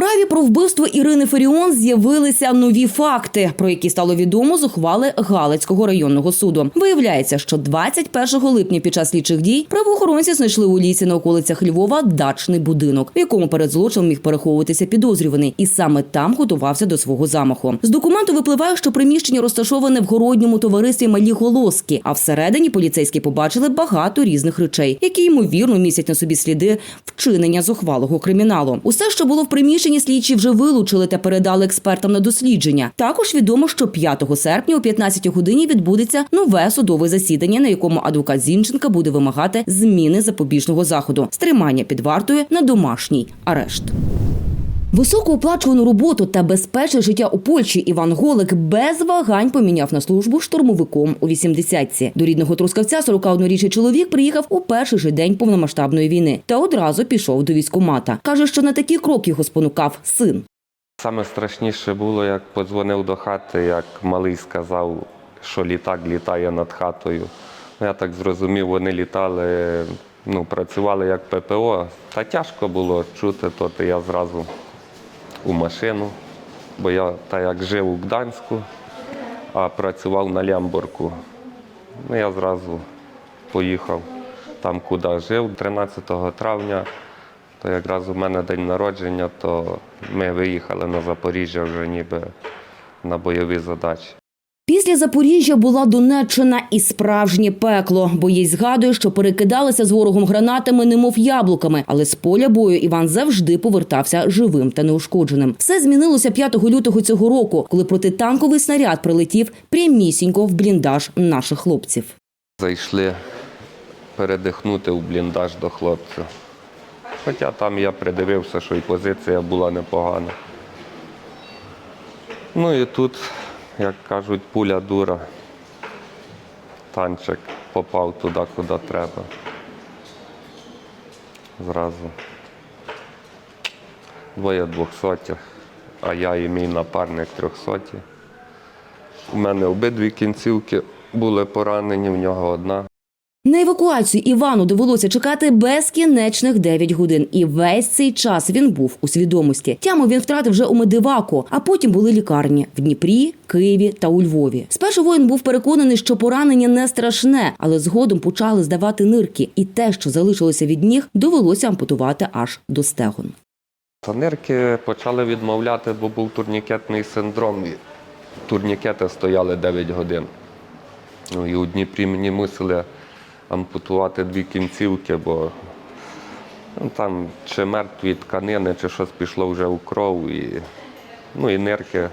справі про вбивство Ірини Феріон з'явилися нові факти, про які стало відомо з ухвали Галицького районного суду. Виявляється, що 21 липня під час слідчих дій правоохоронці знайшли у лісі на околицях Львова дачний будинок, в якому перед злочином міг переховуватися підозрюваний, і саме там готувався до свого замаху. З документу випливає, що приміщення розташоване в городньому товаристві Малі Голоски, а всередині поліцейські побачили багато різних речей, які ймовірно містять на собі сліди вчинення зухвалого криміналу. Усе, що було в приміщенні, слідчі вже вилучили та передали експертам на дослідження. Також відомо, що 5 серпня о 15 годині відбудеться нове судове засідання, на якому адвокат Зінченка буде вимагати зміни запобіжного заходу, стримання під вартою на домашній арешт. Високооплачувану роботу та безпечне життя у Польщі Іван Голик без вагань поміняв на службу штурмовиком у 80-ці. До рідного трускавця 41-річний чоловік приїхав у перший же день повномасштабної війни та одразу пішов до військкомата. Каже, що на такі кроки його спонукав син. Саме страшніше було, як подзвонив до хати, як малий сказав, що літак літає над хатою. Ну, Я так зрозумів, вони літали, ну, працювали як ППО. Та тяжко було чути, то я зразу у машину, бо я так як жив у Гданську, а працював на Лямборку. Ну, я зразу поїхав там, куди жив. 13 травня, то якраз у мене день народження, то ми виїхали на Запоріжжя вже ніби на бойові задачі. Після Запоріжжя була Донеччина і справжнє пекло. Боєць згадує, що перекидалися з ворогом гранатами, немов яблуками. Але з поля бою Іван завжди повертався живим та неушкодженим. Все змінилося 5 лютого цього року, коли протитанковий снаряд прилетів прямісінько в бліндаж наших хлопців. Зайшли передихнути в бліндаж до хлопців. Хоча там я придивився, що і позиція була непогана. Ну і тут, як кажуть, пуля дура. Танчик попав туди, куди треба. Зразу. Двоє двохсотих, а я і мій напарник трьохсоті. У мене обидві кінцівки були поранені, в нього одна. На евакуацію Івану довелося чекати безкінечних 9 годин, і весь цей час він був у свідомості. Тяму він втратив вже у медиваку, а потім були лікарні в Дніпрі, Києві та у Львові. Спершу воїн був переконаний, що поранення не страшне, але згодом почали здавати нирки, і те, що залишилося від ніг, довелося ампутувати аж до стегон. Нирки почали відмовляти, бо був турнікетний синдром. Турнікети стояли 9 годин. Ну, і у Дніпрі мені мусили ампутувати дві кінцівки, бо ну, там чи мертві тканини, чи щось пішло вже у кров. І, ну, і нирки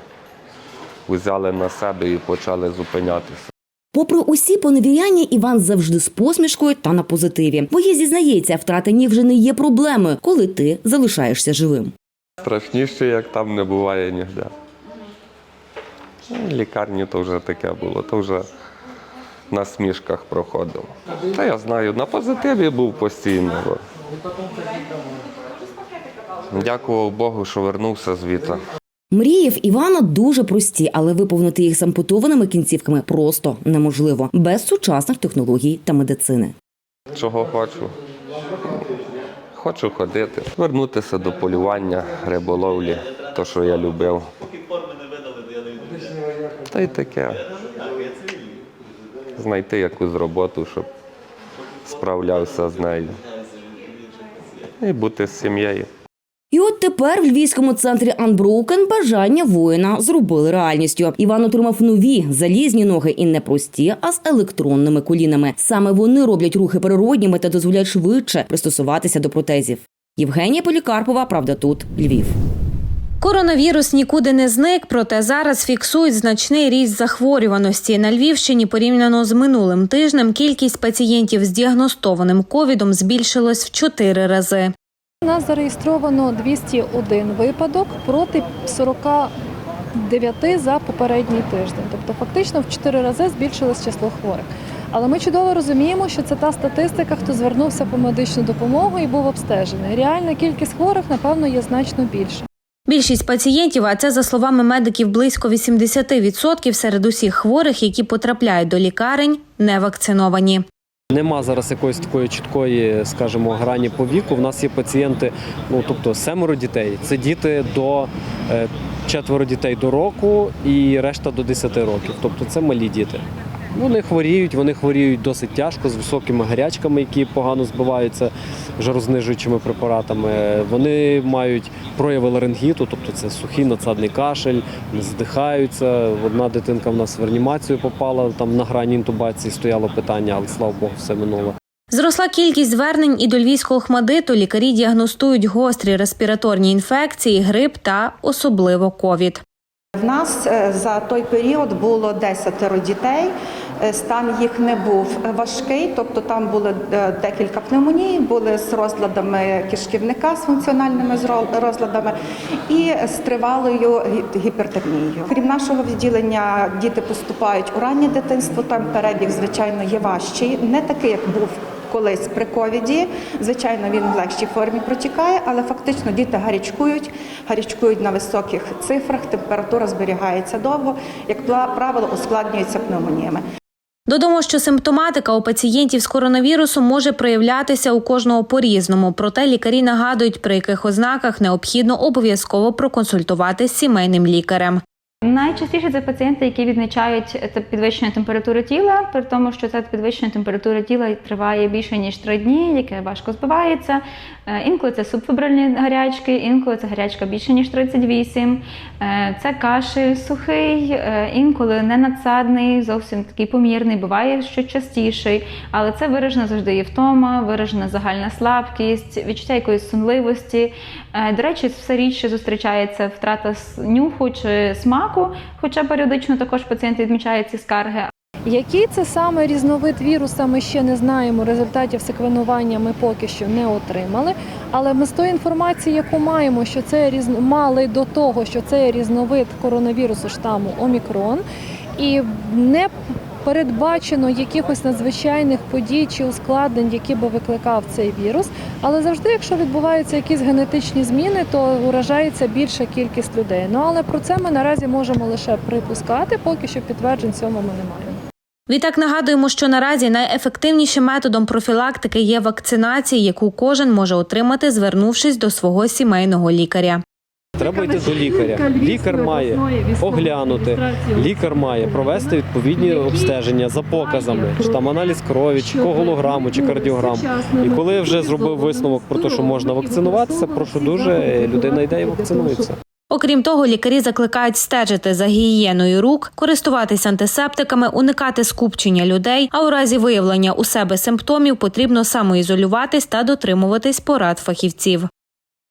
взяли на себе і почали зупинятися. Попри усі поневіряння, Іван завжди з посмішкою та на позитиві. Боєць зізнається, втрата ніг вже не є проблемою, коли ти залишаєшся живим. Страшніше, як там не буває ніде. Лікарні то вже таке було, то вже на смішках проходив. Та я знаю, на позитиві був постійно. Дякував Богу, що вернувся звідти. Мрії в Івана дуже прості, але виповнити їх з ампутованими кінцівками просто неможливо без сучасних технологій та медицини. Чого хочу? Хочу ходити, вернутися до полювання, риболовлі, то, що я любив. Та й таке. Знайти якусь роботу, щоб справлявся з нею. І бути з сім'єю. І от тепер в львівському центрі Unbroken бажання воїна зробили реальністю. Іван отримав нові залізні ноги і не прості, а з електронними колінами. Саме вони роблять рухи природніми та дозволяють швидше пристосуватися до протезів. Євгенія Полікарпова, правда, тут Львів. Коронавірус нікуди не зник, проте зараз фіксують значний ріст захворюваності. На Львівщині порівняно з минулим тижнем кількість пацієнтів з діагностованим ковідом збільшилась в чотири рази. У нас зареєстровано 201 випадок проти 49 за попередній тиждень. Тобто, фактично в 4 рази збільшилось число хворих. Але ми чудово розуміємо, що це та статистика, хто звернувся по медичну допомогу і був обстежений. Реальна кількість хворих, напевно, є значно більше. Більшість пацієнтів, а це за словами медиків, близько 80% серед усіх хворих, які потрапляють до лікарень, не вакциновані. Нема зараз якоїсь такої чіткої, скажімо, грані по віку. У нас є пацієнти, ну тобто семеро дітей. Це діти до е, четверо дітей до року і решта до 10 років. Тобто це малі діти. Вони хворіють, вони хворіють досить тяжко з високими гарячками, які погано збиваються жарознижуючими препаратами. Вони мають прояви ларингіту, тобто це сухий надсадний кашель, здихаються. Одна дитинка в нас в реанімацію попала там на грані інтубації, стояло питання, але слава Богу, все минуло. Зросла кількість звернень і до львівського хмадиту лікарі діагностують гострі респіраторні інфекції, грип та особливо ковід. В нас е, за той період було 10 дітей. Е, Стан їх не був важкий, тобто там були е, декілька пневмоній, були з розладами кишківника, з функціональними розладами і з тривалою гіпертермією. Крім нашого відділення, діти поступають у раннє дитинство. Там перебіг, звичайно, є важчий, не такий, як був колись при ковіді. Звичайно, він в легшій формі протікає, але фактично діти гарячкують, гарячкують на високих цифрах, температура зберігається довго, як правило, ускладнюється пневмоніями. Додамо, що симптоматика у пацієнтів з коронавірусом може проявлятися у кожного по-різному. Проте лікарі нагадують, при яких ознаках необхідно обов'язково проконсультувати з сімейним лікарем. Найчастіше це пацієнти, які відмічають підвищення температури тіла, при тому, що це підвищення температури тіла триває більше ніж 3 дні, яке важко збивається. Е, Інколи це субфебральні гарячки, інколи це гарячка більше ніж 38. Е, Це кашель сухий, е, інколи не надсадний, зовсім такий помірний, буває що частіший, але це виражена завжди є втома, виражена загальна слабкість, відчуття якоїсь сонливості. До речі, все рідше зустрічається втрата нюху чи смаку, хоча періодично також пацієнти відмічають ці скарги. Який це саме різновид віруса, ми ще не знаємо. Результатів секвенування ми поки що не отримали. Але ми з тої інформації, яку маємо, що це різ... мали до того, що це різновид коронавірусу штаму Омікрон, і не передбачено якихось надзвичайних подій чи ускладнень, які би викликав цей вірус. Але завжди, якщо відбуваються якісь генетичні зміни, то уражається більша кількість людей. Ну але про це ми наразі можемо лише припускати, поки що підтверджень цьому ми не маємо. Відтак нагадуємо, що наразі найефективнішим методом профілактики є вакцинація, яку кожен може отримати, звернувшись до свого сімейного лікаря. Треба йти до лікаря. Лікар має оглянути, лікар має провести відповідні обстеження за показами, чи там аналіз крові, чи коголограму, чи кардіограму. І коли я вже зробив висновок про те, що можна вакцинуватися, прошу дуже, людина йде і вакцинується. Окрім того, лікарі закликають стежити за гігієною рук, користуватися антисептиками, уникати скупчення людей. А у разі виявлення у себе симптомів потрібно самоізолюватись та дотримуватись порад фахівців.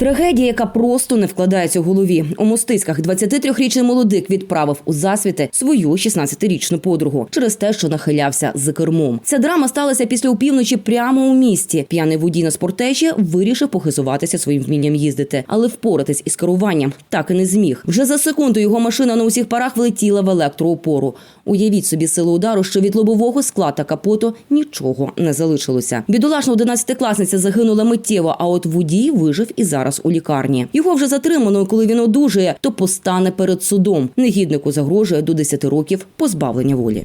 Трагедія, яка просто не вкладається в голові. У мостиськах 23-річний молодик відправив у засвіти свою 16-річну подругу через те, що нахилявся за кермом. Ця драма сталася після опівночі прямо у місті. П'яний водій на спортежі вирішив похизуватися своїм вмінням їздити, але впоратись із керуванням так і не зміг. Вже за секунду його машина на усіх парах влетіла в електроопору. Уявіть собі силу удару, що від лобового скла та капоту нічого не залишилося. Бідолашна 11-класниця загинула миттєво, а от водій вижив і зараз у лікарні. Його вже затримано, коли він одужає, то постане перед судом. Негіднику загрожує до 10 років позбавлення волі.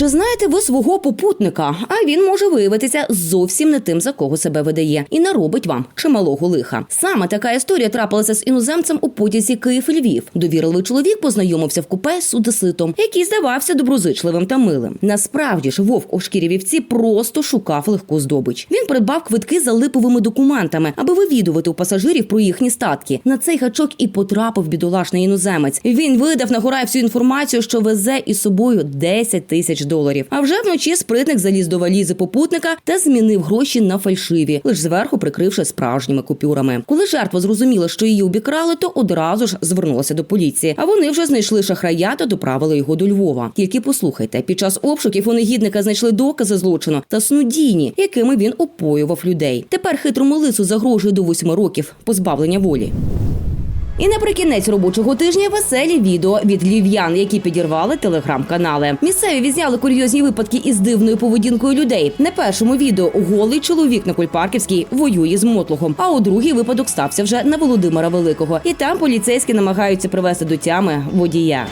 Чи знаєте ви свого попутника? А він може виявитися зовсім не тим, за кого себе видає, і наробить вам чималого лиха. Саме така історія трапилася з іноземцем у потязі Київ-Львів. Довірливий чоловік познайомився в купе з судеситом, який здавався доброзичливим та милим. Насправді ж вовк у шкірі вівці просто шукав легку здобич. Він придбав квитки за липовими документами, аби вивідувати у пасажирів про їхні статки. На цей гачок і потрапив бідолашний іноземець. Він видав на Гурай всю інформацію, що везе із собою 10 тисяч доларів. А вже вночі спритник заліз до валізи попутника та змінив гроші на фальшиві, лише зверху прикривши справжніми купюрами. Коли жертва зрозуміла, що її обікрали, то одразу ж звернулася до поліції. А вони вже знайшли шахрая та доправили його до Львова. Тільки послухайте, під час обшуків у негідника знайшли докази злочину та снудійні, якими він опоював людей. Тепер хитрому лису загрожує до восьми років позбавлення волі. І наприкінець робочого тижня веселі відео від львів'ян, які підірвали телеграм-канали. Місцеві відзняли курйозні випадки із дивною поведінкою людей. На першому відео голий чоловік на Кульпарківській воює з мотлухом. А у другий випадок стався вже на Володимира Великого. І там поліцейські намагаються привести до тями водія.